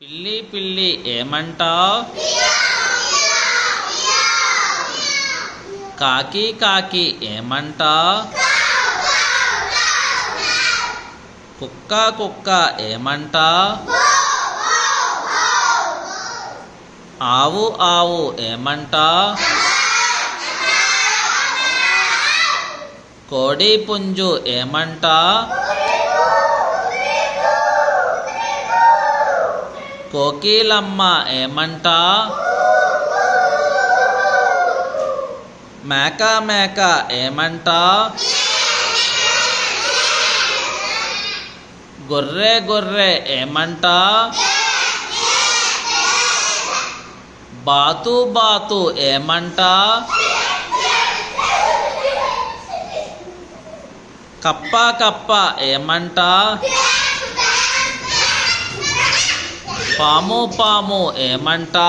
పిల్లి పిల్లి ఏమంటా కాకి కాకి ఏమంటా కుక్క కుక్క ఏమంటా ఆవు ఆవు ఏమంటా కోడి పుంజు ఏమంటా కోకిలమ్మ ఏమంటా? మేక మేక ఏమంటా? గొర్రె గొర్రె ఏమంటా? బాతు బాతు ఏమంటా? కప్ప కప్ప ఏమంటా? పాము పాము ఏమంటా